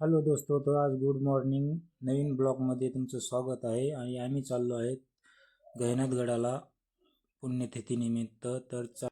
Hello दोस्तो तर आज गुड मॉर्निंग. नवीन ब्लॉगमध्ये तुमचं स्वागत आहे. आणि आम्ही चाललो आहेत गहिनाथगडाला पुण्यतिथीनिमित्त तर चा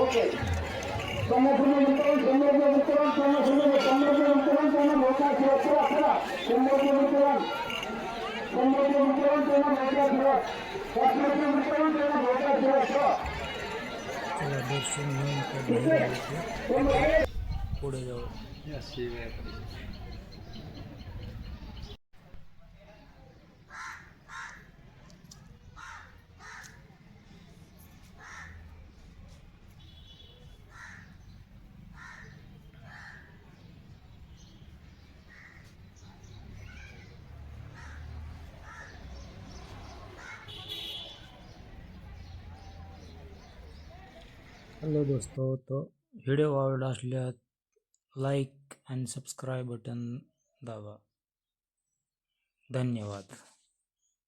ओके. संघटना वितरण संदर्भ वितरण त्यांना संदर्भ वितरण त्यांना मोठा सुरक्षा करा संदर्भ वितरण संदर्भ वितरण त्यांना मोठा सुरक्षा संदर्भ वितरण त्यांना मोठा सुरक्षा પેલા દર્શન નહીં કોડે हॅलो दोस्तो तो व्हिडिओ आवडला असल्यास लाईक आणि सबस्क्राईब बटन दाबा. धन्यवाद.